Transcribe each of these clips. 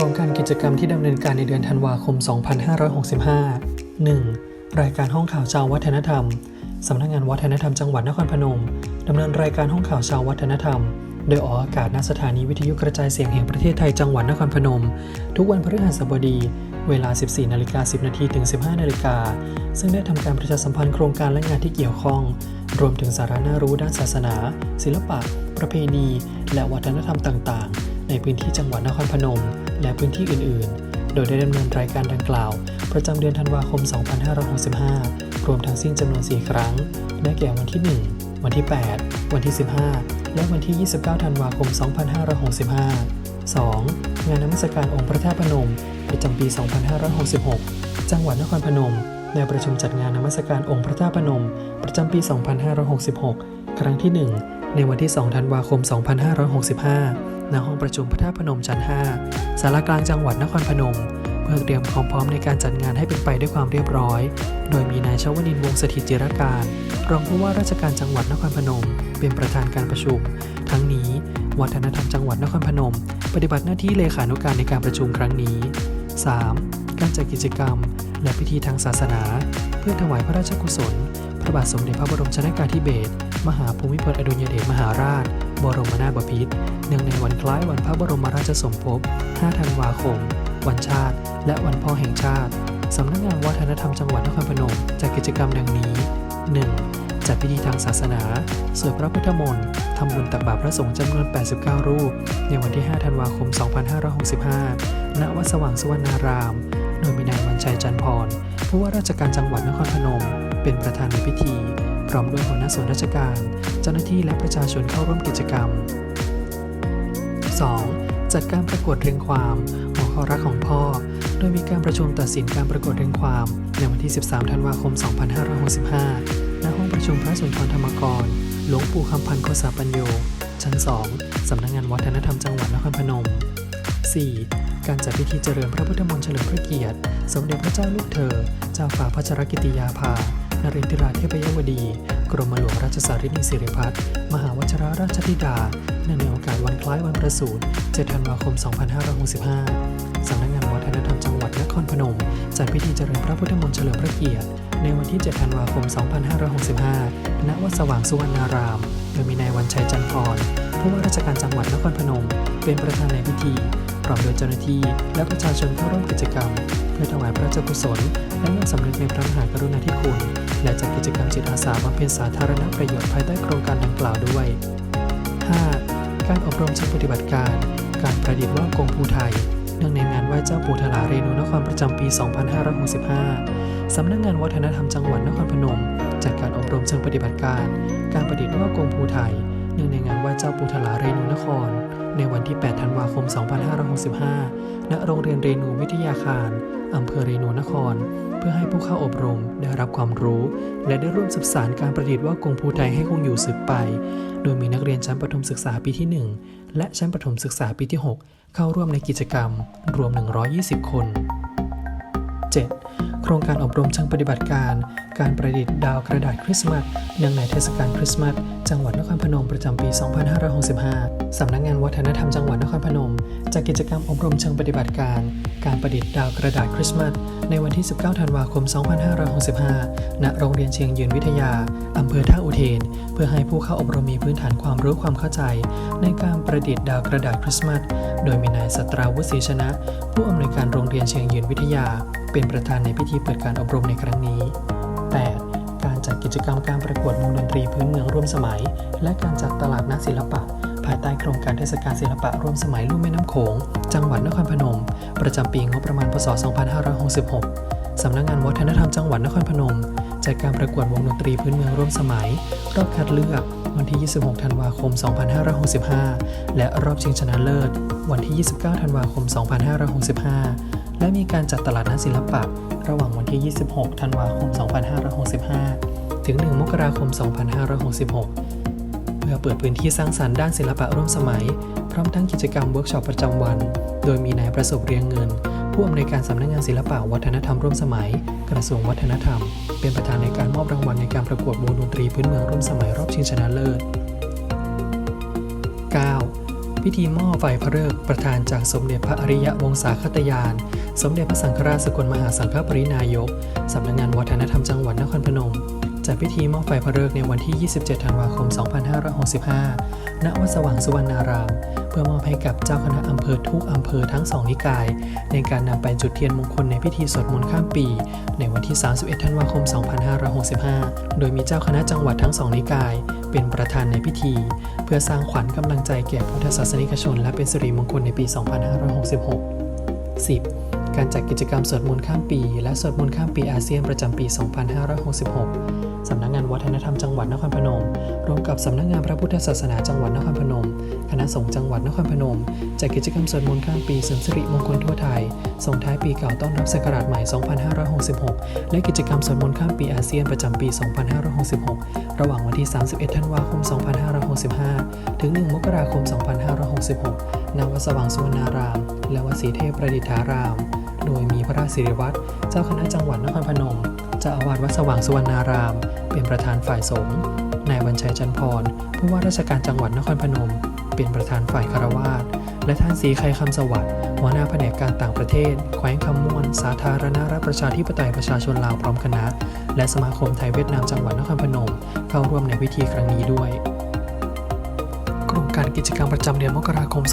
ครงการกิจกรรมที่ดำเนินการในเดือนธันวาคม 2565 1. รายการห้องข่าวชาววัฒนธรรม สำนักงานวัฒนธรรมจังหวัดนครพนม ดำเนินรายการห้องข่าวชาววัฒนธรรม โดยออกอากาศณสถานีวิทยุกระจายเสียงแห่งประเทศไทยจังหวัดนครพนม ทุกวันพฤหัสบดี เวลา 14นาฬิกา10นาทีถึง 15นาฬิกาซึ่งได้ทำการประชาสัมพันธ์โครงการและงานที่เกี่ยวข้อง รวมถึงสาระน่ารู้ด้านศาสนา ศิลปะ ประเพณี และวัฒนธรรมต่าง ๆ ในพื้นที่จังหวัดนครพนม และพื้นที่อื่น ๆ โดยได้ดำเนินรายการดังกล่าว ประจำเดือนธันวาคม 2565 รวมทั้งสิ้นจำนวน 4 ครั้ง ได้แก่วันที่ 1 วันที่ 8 วันที่ 15 และวันที่ 29 ธันวาคม 2565 2. งานนมัสการองค์พระธาตุพนม ประจำปี 2566 จังหวัดนครพนมได้ประชุมจัดงานนมัสการองค์พระธาตุพนม ประจำปี 2566 ครั้งที่ 1 ในวันที่ 2 ธันวาคม 2565 ณห้องประชุมพระธาตุพนมชั้น 5 สารกลางจังหวัดนครพนม เพื่อเตรียมความพร้อมในการจัดงานให้เป็นไปด้วยความเรียบร้อย โดยมีนายชวนินวงศ์สถิตจิรการ รองผู้ว่าราชการจังหวัดนครพนม เป็นประธานการประชุม ทั้งนี้วัฒนธรรมจังหวัดนครพนม ปฏิบัติหน้าที่เลขานุการในการประชุมครั้งนี้ 3. การจัดกิจกรรม และพิธีทางศาสนา เพื่อถวายพระราชกุศล พระบาทสมเด็จพระบรมชนากาธิเบศรมหาภูมิพลอดุลยเดชมหาราช บรมนาถบพิตรเนื่องในวันคล้ายวันพระบรมราชสมภพ 5 ธันวาคม วันชาติ และวันพ่อแห่งชาติ สำนักงานวัฒนธรรมจังหวัดนครพนมจัดกิจกรรมดังนี้ 1. จัดพิธีทางศาสนา สวดพระพุทธมนต์ทำบุญตักบาตรพระสงฆ์จำนวน 89 รูป ในวันที่ 5 ธันวาคม 2565 ณ วัดสว่างสุวรรณาราม โดยมีนายวันชัยจันพร ผู้ว่าราชการจังหวัดนครพนม เป็นประธานในพิธี พร้อมด้วยหัวหน้าส่วนราชการ เจ้าหน้าที่และประชาชนเข้าร่วมกิจกรรม 2. จัดการประกวดเรียงความหัวข้อรักของพ่อ โดยมีการประชุมตัดสินการประกวดเรียงความ ในวันที่ 13 ธันวาคม 2565 ณ ห้องประชุมพระสุนทรธรรมกร หลวงปู่คำพันธ์โคสาปัญโย ชั้น 2 สำนักงานวัฒนธรรมจังหวัดนครพนม 4. การจัดพิธีเจริญพระพุทธมนต์เฉลิมพระเกียรติ สมเด็จพระเจ้าลูกเธอ เจ้าฝ่าพระชรกิติยาภา นรินทราเทพยวดี กรมหลวงราชสารินีสิริพัฒน์มหาวชรราชธิดาเนื่องในโอกาสวันคล้ายวันประสูติ7ธันวาคม 2565 สำนักงานวัฒนธรรมจังหวัดนครพนม จัดพิธีเจริญพระพุทธมนต์เฉลิมพระเกียรติ ในวันที่ 7 ธันวาคม 2565 ณ วัดสว่างสุวรรณาราม โดยมีนายวันชัยจันทร์พร ผู้ว่าราชการจังหวัดนครพนม เป็นประธานในพิธีพร้อมโดยเจ้าหน้าที่และประชาชนเข้าร่วมกิจกรรม เพื่อถวายพระราชกุศล และน้อมสำนึกในพระมหากรุณาธิคุณ และจัดกิจกรรมจิตอาสาบำเพ็ญสาธารณประโยชน์ภายใต้โครงการดังกล่าวด้วย 5. การอบรมเชิงปฏิบัติการ การประดิษฐ์ว่าวกงภูไทย เนื่องในงานไหว้เจ้าปู่ทลาเรนูนครประจำปี 2565 สำนักงานวัฒนธรรมจังหวัดนครพนม จัดการอบรมเชิงปฏิบัติการ การประดิษฐ์ว่าวกงภูไทย เนื่องในงานไหว้เจ้าปู่ทลาเรนูนคร ในวันที่ 8 ธันวาคม 2565 ณ โรงเรียนเรนูวิทยาคาร อำเภอเรนูนคร เพื่อให้ผู้เข้าอบรมได้รับความรู้ และได้ร่วมสืบสานการประดิษฐ์ว่ากงภูไทยให้คงอยู่สืบไป โดยมีนักเรียนชั้นประถมศึกษาปีที่ 1 และชั้นประถมศึกษาปีที่ 6 เข้าร่วมในกิจกรรม รวม 120 คน 7. โครงการอบรมเชิงปฏิบัติการ การประดิษฐ์ดาวกระดาษคริสต์มาสเนื่องในเทศกาลคริสต์มาสจังหวัดนครพนมประจำปี 2565 สำนักงานวัฒนธรรมจังหวัดนครพนมจัดกิจกรรมอบรมเชิงปฏิบัติการ การประดิษฐ์ดาวกระดาษคริสต์มาสในวันที่ 19 ธันวาคม 2565 ณ โรงเรียนเชียงยืนวิทยา อำเภอท่าอุเทน เพื่อให้ผู้เข้าอบรมมีพื้นฐานความรู้ความเข้าใจ ในการประดิษฐ์ดาวกระดาษคริสต์มาส โดยมีนายสตราวุฒิศรีชนะ ผู้อำนวยการโรงเรียนเชียงยืนวิทยา เป็นประธานในพิธีเปิดการอบรมในครั้งนี้ 8. การจัดกิจกรรมการประกวดวงดนตรีพื้นเมืองร่วมสมัย และการจัดตลาดนักศิลปะ ภายใต้โครงการเทศกาลศิลปะร่วมสมัยลุ่มแม่น้ำโขง จังหวัดนครพนม ประจำปีงบประมาณพศ 2566 สำนักงานวัฒนธรรมจังหวัดนครพนมจัดการประกวดวงดนตรีพื้นเมืองร่วมสมัย รอบคัดเลือกวันที่ 26 ธันวาคม 2565 และรอบชิงชนะเลิศ วันที่ 29 ธันวาคม 2565 และมีการจัดตลาดนัดศิลปะ ระหว่างวันที่ 26 ธันวาคม 2565 ถึง 1 มกราคม 2566 เพื่อเปิดพื้นที่สร้างสรรค์ด้านศิลปะร่วมสมัย พร้อมทั้งกิจกรรมเวิร์กช็อปประจำวัน โดยมีนายประสบเรียงเงิน ผู้อำนวยการสำนักงานศิลปะวัฒนธรรมร่วมสมัย กระทรวงวัฒนธรรม เป็นประธานในการมอบรางวัลในการประกวดวงดนตรีพื้นเมืองร่วมสมัยรอบชิงชนะเลิศ 9. พิธีมอบไฟพระฤกษ์ประธานจากสมเด็จพระอริยวงศาคตยาน สมเด็จพระสังฆราชสกลมหาสังฆปรินายก สำนักงานวัฒนธรรมจังหวัดนครพนม จัดพิธีมอบไฟพระฤกษ์ในวันที่ 27 ธันวาคม 2565 ณ วัดสว่างสุวรรณาราม เพื่อมอบให้กับเจ้าคณะอำเภอทุกอำเภอทั้งสองนิกาย ในการนำไปจุดเทียนมงคลในพิธีสวดมนต์ข้ามปี ในวันที่ 31 ธันวาคม 2565 โดยมีเจ้าคณะจังหวัดทั้งสองนิกาย เป็นประธานในพิธี เพื่อสร้างขวัญกำลังใจแก่พุทธศาสนิกชน และเป็นสิริมงคลในปี 2566 10. การจัดกิจกรรมสวดมนต์ข้ามปี และสวดมนต์ข้ามปีอาเซียนประจำปี 2566 สำนักงานวัฒนธรรมจังหวัดนครพนม ร่วมกับสำนักงานพระพุทธศาสนาจังหวัดนครพนม คณะสงฆ์จังหวัดนครพนม จัดกิจกรรมสวดมนต์ข้ามปีเสริมสิริมงคลทั่วไทย ส่งท้ายปีเก่าต้อนรับศักราชใหม่ 2566 และกิจกรรมสวดมนต์ข้ามปีอาเซียนประจำปี 2566 ระหว่างวันที่ 31 ธันวาคม 2565 ถึง 1 มกราคม 2566 ณ วัดสว่างสุวรรณาราม และวัดศรีเทพประดิษฐาราม โดยมีพระราชสิริวัตรเจ้าคณะจังหวัดนครพนม จ้าอาวาสวัดสว่างสุวรรณาราม เป็นประธานฝ่ายสงฆ์ นายวันชัยจันพร ผู้ว่าราชการจังหวัดนครพนม เป็นประธานฝ่ายคารวาสและท่านศรีไครคำสวัสดิ์หัวหน้าแผนกการต่างประเทศ แขวงคำมวนสาธารณรัฐประชาธิปไตยประชาชนลาวพร้อมคณะ และสมาคมไทยเวียดนามจังหวัดนครพนม เข้าร่วมในพิธีครั้งนี้ด้วย โครงการกิจกรรมประจำเดือนมกราคม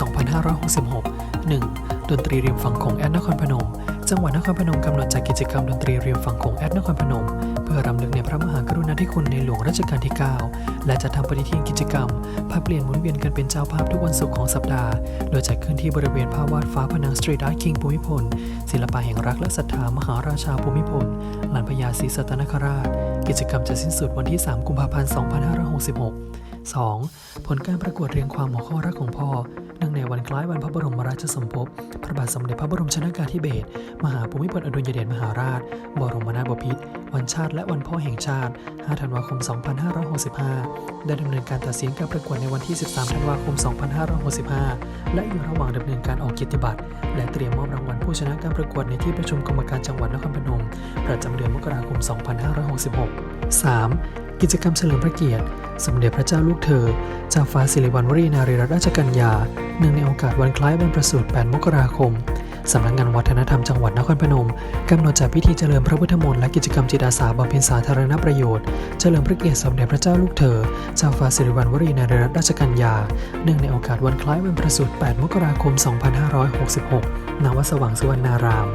2566 1. ดนตรีริมฝั่งโขงแอดนครพนม จังหวัดนครพนมกำหนดจัดกิจกรรมดนตรีริมฝั่งโขงแอดนครพนม เพื่อรำลึกในพระมหากรุณาธิคุณในหลวงรัชกาลที่ 9 และจะทำปฏิทินกิจกรรมผลัดเปลี่ยนหมุนเวียนกันเป็นเจ้าภาพทุกวันศุกร์ของสัปดาห์ โดยจัดขึ้นที่บริเวณภาพวาดฟ้าผนังสตรีทอาร์ตคิงภูมิพล ศิลปะแห่งรักและศรัทธามหาราชาภูมิพลลานพญาศรีสัตนคราช กิจกรรมจะสิ้นสุดวันที่ 3 กุมภาพันธ์ 2566 2. ผลการประกวดเรียงความหัวข้อรักของพ่อเนื่องในวันคล้ายวันพระบรมราชสมภพพระบาทสมเด็จพระบรมชนากาธิเบศรมหาภูมิพลอดุลยเดชมหาราช บรมนาถบพิตรวันชาติและวันพ่อแห่งชาติ 5 ธันวาคม 2565 ได้ดำเนินการตัดสินการประกวดในวันที่ 13 ธันวาคม 2565 และอยู่ระหว่างดำเนินการออกเกียรติบัตร และเตรียมมอบรางวัลผู้ชนะการประกวดในที่ประชุมกรรมการจังหวัดนครพนมประจำเดือนมกราคม 2566 3. กิจกรรมเฉลิมพระเกียรติ สมเด็จพระเจ้าลูกเธอ เจ้าฟ้าสิริวัณวรีนารีรัตนราชกัญญา เนื่องในโอกาสวันคล้ายวันประสูติ 8 มกราคม สำนักงานวัฒนธรรมจังหวัดนครพนม กำหนดจัดพิธีเจริญพระพุทธมนต์และกิจกรรมจิตอาสาบำเพ็ญสาธารณประโยชน์ เฉลิมพระเกียรติสมเด็จพระเจ้าลูกเธอ เจ้าฟ้าสิริวัณวรีนารีรัตนราชกัญญา เนื่องในโอกาสวันคล้ายวันประสูติ 8 มกราคม 2566 ณ วัดสว่างสุวรรณาราม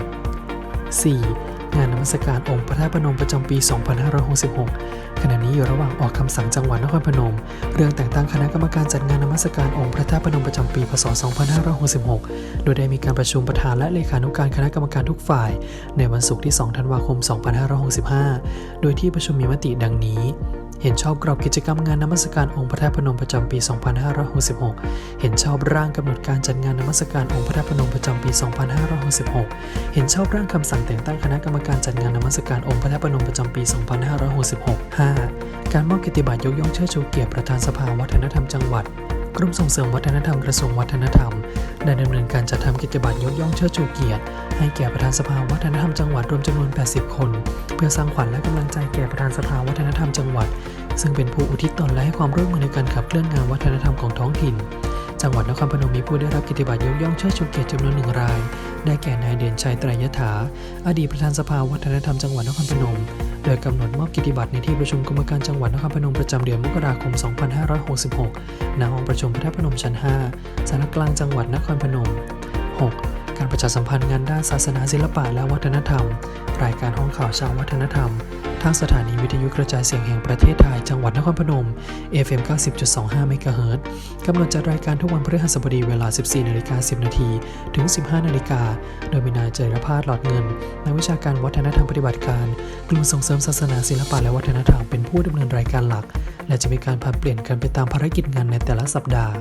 4. งานนมัสการองค์พระธาตุพนมประจำปี 2566 ขณะนี้อยู่ระหว่างออกคำสั่งจังหวัดนครพนม เรื่องแต่งตั้งคณะกรรมการจัดงานนมัสการองค์พระธาตุพนมประจำปี พศ 2566 โดยได้มีการประชุมประธานและเลขานุการคณะกรรมการทุกฝ่าย ในวันศุกร์ที่ 2 ธันวาคม 2565 โดยที่ประชุมมีมติดังนี้ เห็นชอบกรอบกิจกรรมงานนมัสการองค์พระธาตุพนมประจำปี 2566 เห็นชอบร่างกำหนดการจัดงานนมัสการองค์พระธาตุพนมประจำปี 2566 เห็นชอบร่างคำสั่งแต่งตั้งคณะกรรมการจัดงานนมัสการองค์พระธาตุพนมประจำปี 2566 5. การมอบเกิยรติบัตรยกย่องเชิดชูเกียรติประธานสภาวัฒนธรรมจังหวัดกรมส่งเสริมวัฒนธรรมกระทรวงวัฒนธรรม ได้ดำเนินการจัดทำกิจบัตรยกย่องเชิดชูเกียรติ ให้แก่ประธานสภาวัฒนธรรมจังหวัดรวมจำนวน 80 คน เพื่อสร้างขวัญและกำลังใจแก่ประธานสภาวัฒนธรรมจังหวัด ซึ่งเป็นผู้อุทิศตนและให้ความร่วมมือในการขับเคลื่อนงานวัฒนธรรมของท้องถิ่น จังหวัดนครพนมมีผู้ได้รับกิตติบัตรยกย่องเชิดชูเกียรติจำนวนหนึ่งราย ได้แก่นายเด่นชัยไตรยถา อดีตประธานสภาวัฒนธรรมจังหวัดนครพนม โดยกำหนดมอบกิตติบัตรในที่ประชุมกรรมการจังหวัดนครพนมประจำเดือนมกราคม 2566 ณ ห้องประชุมพระธาตุพนมชั้น 5 สารกลางจังหวัดนครพนม 6. การประชาสัมพันธ์งานด้านศาสนาศิลปะและวัฒนธรรม รายการห้องข่าวชาววัฒนธรรม ทางสถานีวิทยุกระจายเสียงแห่งประเทศไทย จังหวัดนครพนม FM 90.25เมกะเฮิรกำหนดจัดรายการทุกวันพฤหัสบดีเวลา 14นาฬิกา10 นาทีถึง 15นาฬิกาโดยมีนายเจรพาสหลอดเงินนักวิชาการวัฒนธรรมปฏิบัติการ กลุ่มส่งเสริมศาสนาศิลปะและวัฒนธรรมเป็นผู้ดำเนินรายการหลัก และจะมีการผลัดเปลี่ยนกันไปตามภารกิจงานในแต่ละสัปดาห์